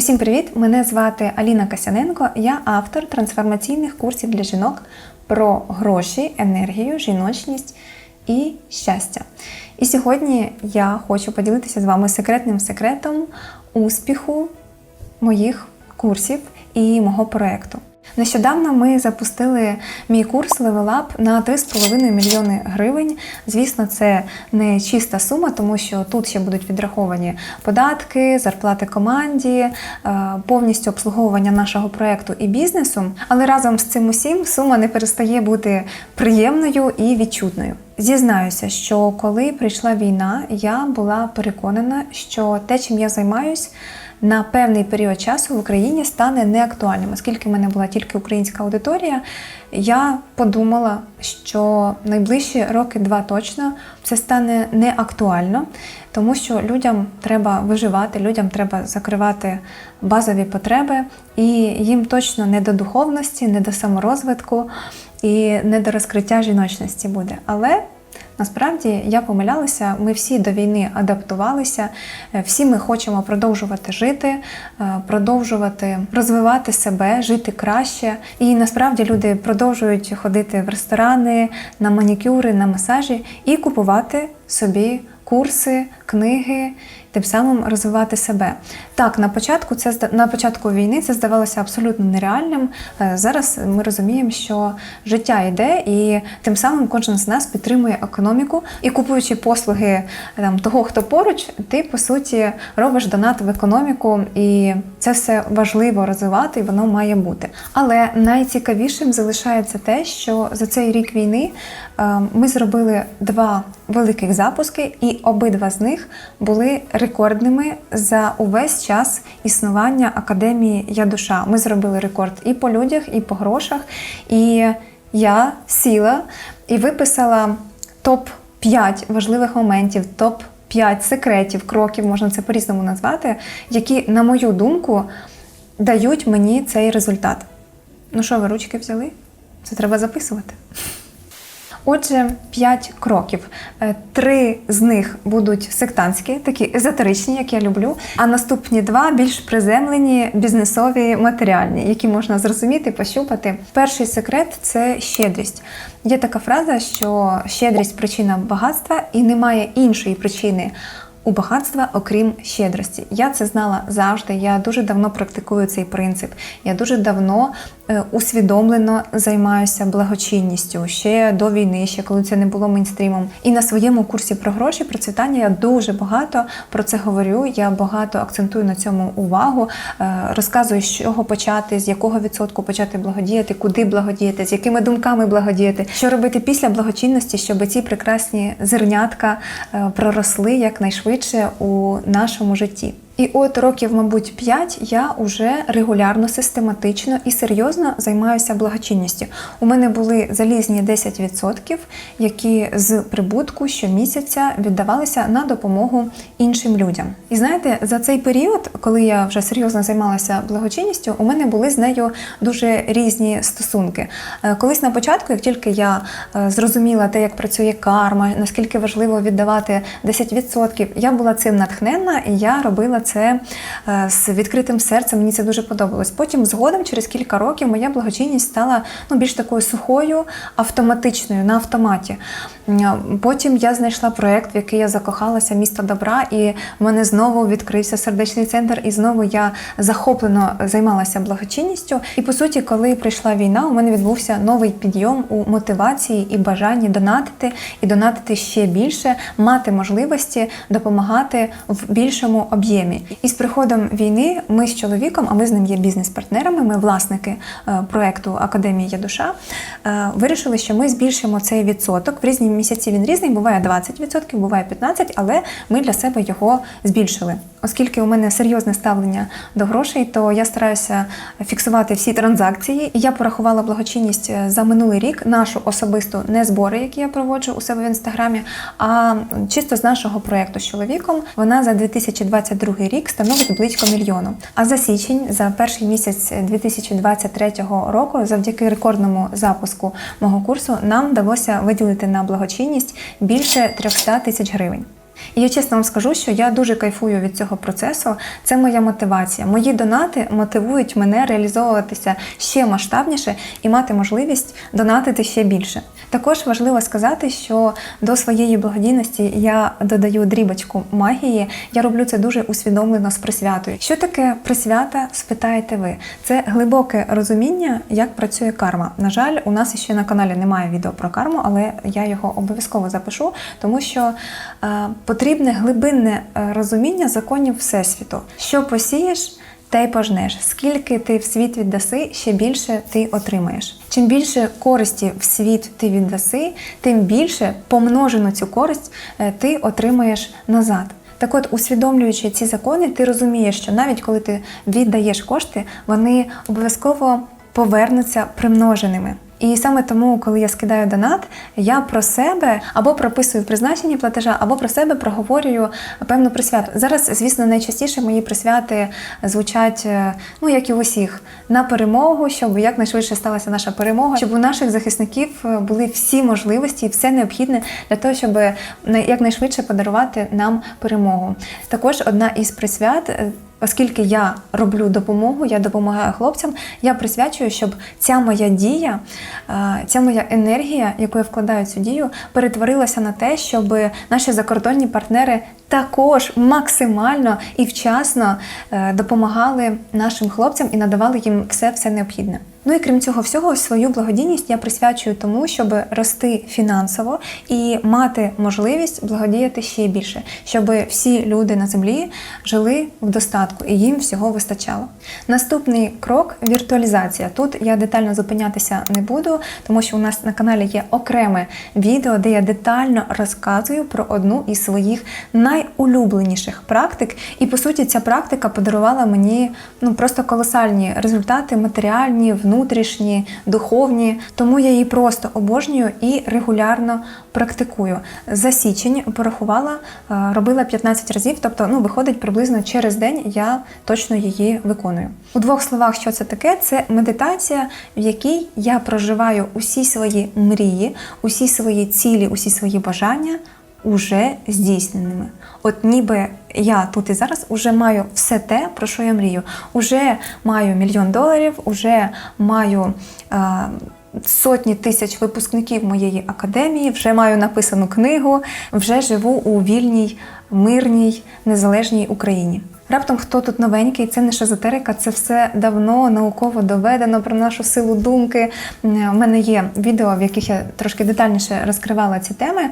Усім привіт! Мене звати Аліна Касяненко. Я автор трансформаційних курсів для жінок про гроші, енергію, жіночність і щастя. І сьогодні я хочу поділитися з вами секретним секретом успіху моїх курсів і мого проєкту. Нещодавно ми запустили мій курс Level Up на 3,5 мільйони гривень. Звісно, це не чиста сума, тому що тут ще будуть відраховані податки, зарплати команді, е, повністю обслуговування нашого проекту і бізнесу. Але разом з цим усім сума не перестає бути приємною і відчутною. Зізнаюся, що коли прийшла війна, я була переконана, що те, чим я займаюсь, на певний період часу в Україні стане неактуальним, оскільки в мене була тільки українська аудиторія. Я подумала, що найближчі роки два точно це стане неактуально, тому що людям треба виживати, людям треба закривати базові потреби, і їм точно не до духовності, не до саморозвитку і не до розкриття жіночності буде. Але Насправді я помилялася, ми всі до війни адаптувалися, е, всі ми хочемо продовжувати жити, е, продовжувати розвивати себе, жити краще. І насправді люди продовжують ходити в ресторани, на манікюри, на масажі і купувати собі курси, книги. Тим самим розвивати себе. Так, на початку це на початку війни це здавалося абсолютно нереальним. Е, Зараз ми розуміємо, що життя йде, і тим самим кожен з нас підтримує економіку. І купуючи послуги там того, хто поруч, ти по суті робиш донат в економіку, і це все важливо розвивати, і воно має бути. Але найцікавішим залишається те, що за цей рік війни е, ми зробили два великих запуски, і обидва з них були рекордними за увесь час існування академії Я душа. Ми зробили рекорд і по людях, і по грошах. І я сіла і виписала топ 5 важливих моментів, топ 5 секретів, кроків, можна це по-різному назвати, які, на мою думку, дають мені цей результат. Ну що, ви ручки взяли? Це треба записувати. Отже, п'ять кроків. Е, Три з них будуть сектантські, такі езотеричні, як я люблю. А наступні два більш приземлені, бізнесові, матеріальні, які можна зрозуміти, пощупати. Перший секрет це щедрість. Є така фраза, що щедрість причина багатства, і немає іншої причини. У багатства, окрім щедрості. Я це знала завжди. Я дуже давно практикую цей принцип. Я дуже давно е, усвідомлено займаюся благочинністю ще до війни, ще коли це не було мейнстрімом. І на своєму курсі про гроші процвітання я дуже багато про це говорю. Я багато акцентую на цьому увагу, е, розказую, з чого почати, з якого відсотку почати благодіяти, куди благодіяти, з якими думками благодіяти, що робити після благочинності, щоб ці прекрасні зернятка е, проросли якнайшвидше швидше у нашому житті. І от років, мабуть, 5 я вже регулярно, систематично і серйозно займаюся благочинністю. У мене були залізні 10%, які з прибутку щомісяця віддавалися на допомогу іншим людям. І знаєте, за цей період, коли я вже серйозно займалася благочинністю, у мене були з нею дуже різні стосунки. Е, колись на початку, як тільки я е, зрозуміла те, як працює карма, наскільки важливо віддавати 10%, я була цим натхненна і я робила це це е, з відкритим серцем. Мені це дуже подобалось. Потім, згодом, через кілька років, моя благочинність стала ну, більш такою сухою, автоматичною на автоматі. Потім я знайшла проєкт, в який я закохалася, місто добра, і в мене знову відкрився сердечний центр, і знову я захоплено займалася благочинністю. І по суті, коли прийшла війна, у мене відбувся новий підйом у мотивації і бажанні донатити і донатити ще більше, мати можливості допомагати в більшому об'ємі. І з приходом війни ми з чоловіком, а ми з ним є бізнес-партнерами, ми власники е, проекту Академія душа, е, вирішили, що ми збільшимо цей відсоток. В різні місяці він різний, буває 20%, буває 15%, але ми для себе його збільшили. Оскільки у мене серйозне ставлення до грошей, то я стараюся фіксувати всі транзакції. І я порахувала благочинність е, за минулий рік, нашу особисту не збори, які я проводжу у себе в інстаграмі, а чисто з нашого проєкту з чоловіком. Вона за 2022 рік становить близько мільйону. А за січень, за перший місяць 2023 року, завдяки рекордному запуску мого курсу, нам вдалося виділити на благочинність більше 300 тисяч гривень. І я чесно вам скажу, що я дуже кайфую від цього процесу. Це моя мотивація. Мої донати мотивують мене реалізовуватися ще масштабніше і мати можливість донатити ще більше. Також важливо сказати, що до своєї благодійності я додаю дрібочку магії. Я роблю це дуже усвідомлено з присвятою. Що таке присвята? Спитаєте ви? Це глибоке розуміння, як працює карма. На жаль, у нас ще на каналі немає відео про карму, але я його обов'язково запишу, тому що е, потрібне глибинне е, розуміння законів Всесвіту. Що посієш? Те й пожнеш. Скільки ти в світ віддаси, ще більше ти отримаєш. Чим більше користі в світ ти віддаси, тим більше помножену цю користь е, ти отримаєш назад. Так от, усвідомлюючи ці закони, ти розумієш, що навіть коли ти віддаєш кошти, вони обов'язково повернуться примноженими. І саме тому, коли я скидаю донат, я про себе або прописую в призначенні платежа, або про себе проговорюю певну присвяту. Зараз, звісно, найчастіше мої присвяти звучать, е, ну як і у усіх, на перемогу, щоб якнайшвидше сталася наша перемога, щоб у наших захисників е, були всі можливості і все необхідне для того, щоб якнайшвидше подарувати нам перемогу. Також одна із присвят. Оскільки я роблю допомогу, я допомагаю хлопцям, я присвячую, щоб ця моя дія, е, ця моя енергія, яку я вкладаю в цю дію, перетворилася на те, щоб наші закордонні партнери також максимально і вчасно е, допомагали нашим хлопцям і надавали їм все, все необхідне. Ну і крім цього всього, свою благодійність я присвячую тому, щоб рости фінансово і мати можливість благодіяти ще більше, щоб всі люди на землі жили в достатку і їм всього вистачало. Наступний крок віртуалізація. Тут я детально зупинятися не буду, тому що у нас на каналі є окреме відео, де я детально розказую про одну із своїх найулюбленіших практик. І по суті, ця практика подарувала мені ну просто колосальні результати матеріальні, внутрішні, духовні. Тому я її просто обожнюю і регулярно практикую. За січень порахувала, е, робила 15 разів, тобто ну виходить приблизно через день я точно її виконую. У двох словах, що це таке? Це медитація, в якій я проживаю усі свої мрії, усі свої цілі, усі свої бажання уже здійсненими. От ніби я тут і зараз уже маю все те, про що я мрію. Уже маю мільйон доларів, уже маю. Е, Сотні тисяч випускників моєї академії, вже маю написану книгу, вже живу у вільній, мирній, незалежній Україні. Раптом хто тут новенький, це не шезотерика, це все давно науково доведено про нашу силу думки. У мене є відео, в яких я трошки детальніше розкривала ці теми.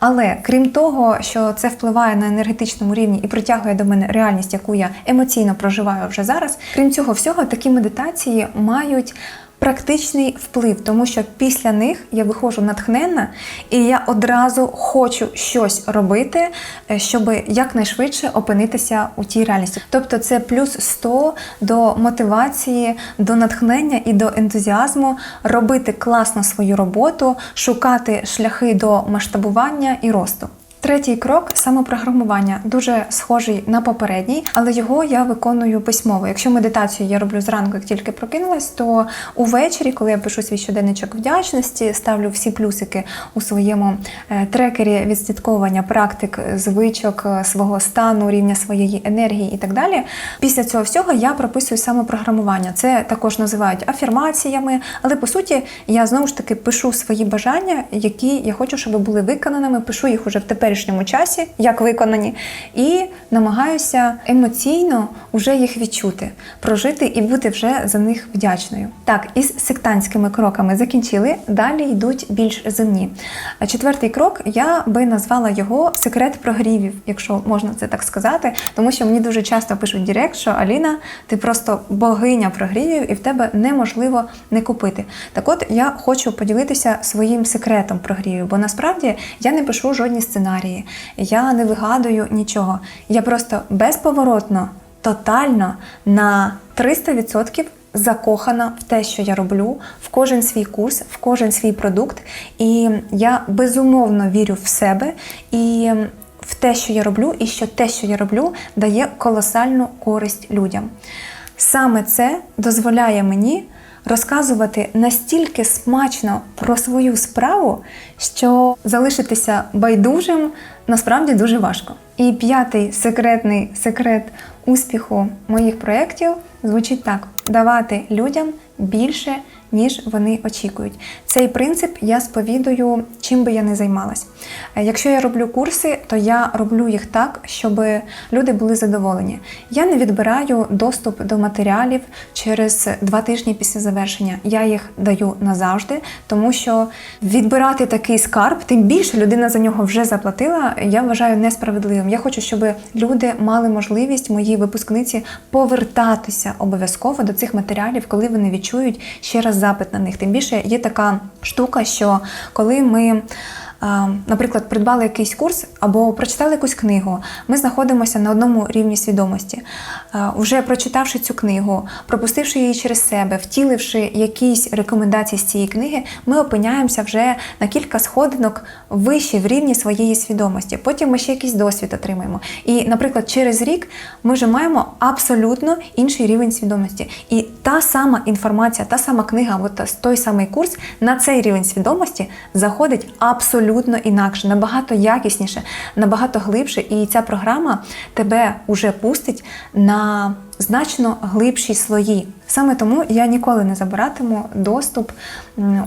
Але крім того, що це впливає на енергетичному рівні і притягує до мене реальність, яку я емоційно проживаю вже зараз. Крім цього всього, такі медитації мають. Практичний вплив, тому що після них я виходжу натхненна, і я одразу хочу щось робити, е, щоб якнайшвидше опинитися у тій реальності. Тобто, це плюс 100 до мотивації, до натхнення і до ентузіазму робити класно свою роботу, шукати шляхи до масштабування і росту. Третій крок самопрограмування дуже схожий на попередній, але його я виконую письмово. Якщо медитацію я роблю зранку, як тільки прокинулась, то увечері, коли я пишу свій щоденничок вдячності, ставлю всі плюсики у своєму е, трекері відслідковування практик, звичок, е, свого стану, рівня своєї енергії і так далі. Після цього всього я прописую самопрограмування. Це також називають афірмаціями, але по суті я знову ж таки пишу свої бажання, які я хочу, щоб були виконаними. Пишу їх уже в теперішньому часі, як виконані, і намагаюся емоційно вже їх відчути, прожити і бути вже за них вдячною. Так, із сектантськими кроками закінчили. Далі йдуть більш земні. Четвертий крок я би назвала його секрет прогрівів, якщо можна це так сказати, тому що мені дуже часто пишуть Директ, що Аліна, ти просто богиня прогрівів, і в тебе неможливо не купити. Так от я хочу поділитися своїм секретом прогрівів, бо насправді я не пишу жодні сценарії, я не вигадую нічого. Я просто безповоротно, тотально на 300% закохана в те, що я роблю, в кожен свій курс, в кожен свій продукт. І я безумовно вірю в себе і в те, що я роблю, і що те, що я роблю, дає колосальну користь людям. Саме це дозволяє мені розказувати настільки смачно про свою справу, що залишитися байдужим насправді дуже важко. І п'ятий секретний секрет успіху моїх проєктів звучить так: давати людям більше, ніж вони очікують. Цей принцип я сповідую, чим би я не займалась. Якщо я роблю курси, то я роблю їх так, щоб люди були задоволені. Я не відбираю доступ до матеріалів через два тижні після завершення. Я їх даю назавжди, тому що відбирати такий скарб, тим більше людина за нього вже заплатила. Я вважаю несправедливим. Я хочу, щоб люди мали можливість, мої випускниці, повертатися обов'язково до цих матеріалів, коли вони відчують ще раз запит на них. Тим більше є така штука, що коли ми. Наприклад, придбали якийсь курс або прочитали якусь книгу, ми знаходимося на одному рівні свідомості. Вже прочитавши цю книгу, пропустивши її через себе, втіливши якісь рекомендації з цієї книги, ми опиняємося вже на кілька сходинок вище в рівні своєї свідомості. Потім ми ще якийсь досвід отримаємо. І, наприклад, через рік ми вже маємо абсолютно інший рівень свідомості. І та сама інформація, та сама книга, або той самий курс на цей рівень свідомості заходить абсолютно інакше, набагато якісніше, набагато глибше. І ця програма тебе уже пустить на значно глибші слої. Саме тому я ніколи не забиратиму доступ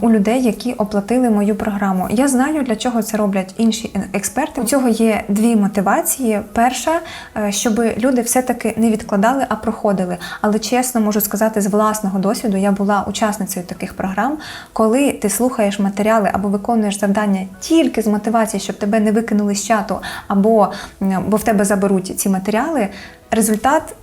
у людей, які оплатили мою програму. Я знаю, для чого це роблять інші експерти. У цього є дві мотивації. Перша, е, щоб люди все-таки не відкладали, а проходили. Але чесно можу сказати, з власного досвіду я була учасницею таких програм. Коли ти слухаєш матеріали або виконуєш завдання тільки з мотивації, щоб тебе не викинули з чату, або бо в тебе заберуть ці матеріали, результат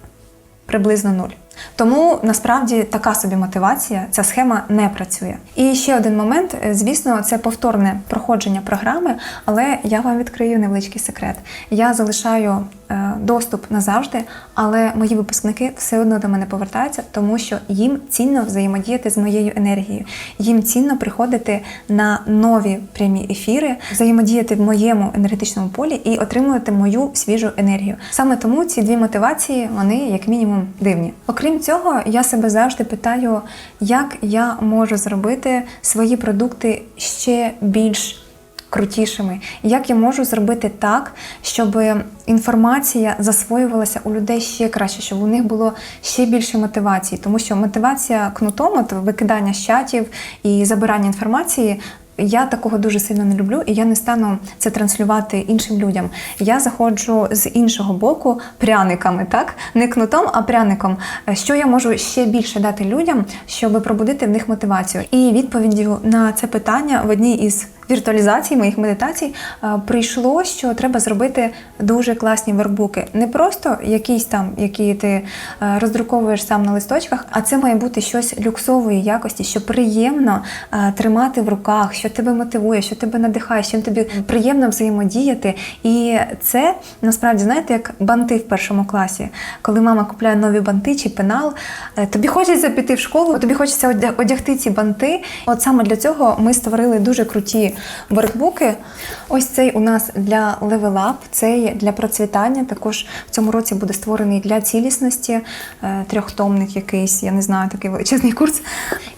приблизно нуль. Тому насправді така собі мотивація, ця схема не працює. І ще один момент, е, звісно, це повторне проходження програми, але я вам відкрию невеличкий секрет. Я залишаю е, доступ назавжди, але мої випускники все одно до мене повертаються, тому що їм цінно взаємодіяти з моєю енергією. Їм цінно приходити на нові прямі ефіри, взаємодіяти в моєму енергетичному полі і отримувати мою свіжу енергію. Саме тому ці дві мотивації вони як мінімум дивні. Окрім цього, я себе завжди питаю, як я можу зробити свої продукти ще більш крутішими. Як я можу зробити так, щоб інформація засвоювалася у людей ще краще, щоб у них було ще більше мотивації, тому що мотивація кнутом, от викидання з чатів і забирання інформації. Я такого дуже сильно не люблю, і я не стану це транслювати іншим людям. Я заходжу з іншого боку пряниками, так не кнутом, а пряником. Що я можу ще більше дати людям, щоб пробудити в них мотивацію? І відповіддю на це питання в одній із віртуалізацій моїх медитацій е, прийшло, що треба зробити дуже класні вербуки. Не просто якісь там, які ти е, роздруковуєш сам на листочках, а це має бути щось люксової якості, що приємно е, тримати в руках, що тебе мотивує, що тебе надихає, чим тобі приємно взаємодіяти. І це насправді знаєте, як банти в першому класі, коли мама купляє нові банти чи пенал. Тобі хочеться піти в школу, тобі хочеться одягти ці банти. От саме для цього ми створили дуже круті воркбуки. Ось цей у нас для Level Up, цей для процвітання. Також в цьому році буде створений для цілісності, е, трьохтомник якийсь, я не знаю, такий величезний курс.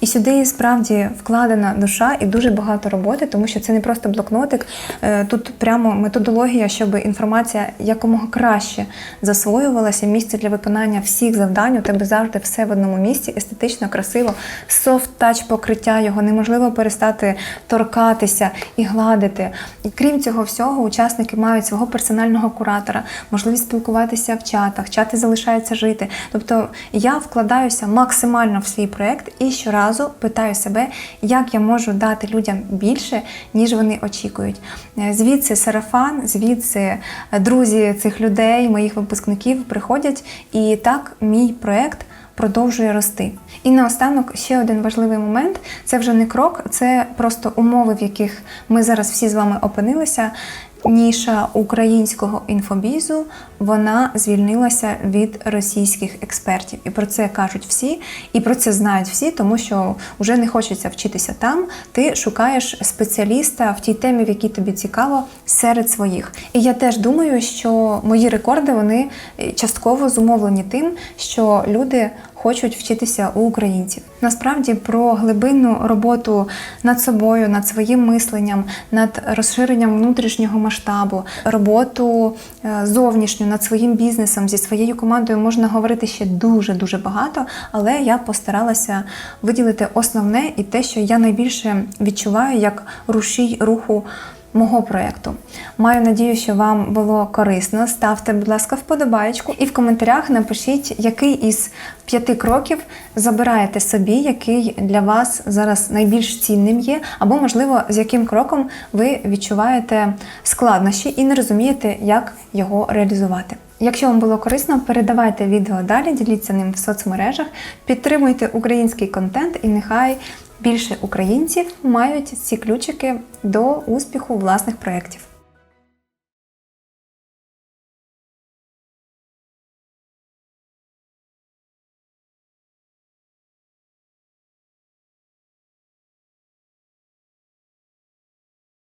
І сюди справді вкладена душа і дуже багато роботи, тому що це не просто блокнотик. Е, Тут прямо методологія, щоб інформація якомога краще засвоювалася. Місце для виконання всіх завдань. У тебе завжди все в одному місці, естетично, красиво, софт-тач покриття, його неможливо перестати торкатися і гладити. І крім цього всього, учасники мають свого персонального куратора, можливість спілкуватися в чатах, чати залишаються жити. Тобто я вкладаюся максимально в свій проект і щоразу питаю себе, як я можу дати людям більше, ніж вони очікують. Е, Звідси сарафан, звідси е, друзі цих людей, моїх випускників приходять, і так мій проект продовжує рости. І наостанок ще один важливий момент: це вже не крок, це просто умови, в яких ми зараз всі з вами опинилися. Ніша українського інфобізу вона звільнилася від російських експертів, і про це кажуть всі, і про це знають всі, тому що вже не хочеться вчитися там. Ти шукаєш спеціаліста в тій темі, в якій тобі цікаво, серед своїх. І я теж думаю, що мої рекорди вони частково зумовлені тим, що люди хочуть вчитися у українців. Насправді про глибинну роботу над собою, над своїм мисленням, над розширенням внутрішнього масштабу, роботу е, зовнішню над своїм бізнесом зі своєю командою можна говорити ще дуже дуже багато, але я постаралася виділити основне і те, що я найбільше відчуваю як рушій руху мого проєкту. Маю надію, що вам було корисно. Ставте, будь ласка, вподобаєчку і в коментарях напишіть, який із п'яти кроків забираєте собі, який для вас зараз найбільш цінним є, або, можливо, з яким кроком ви відчуваєте складнощі і не розумієте, як його реалізувати. Якщо вам було корисно, передавайте відео далі, діліться ним в соцмережах, підтримуйте український контент і нехай більше українців мають ці ключики до успіху власних проєктів.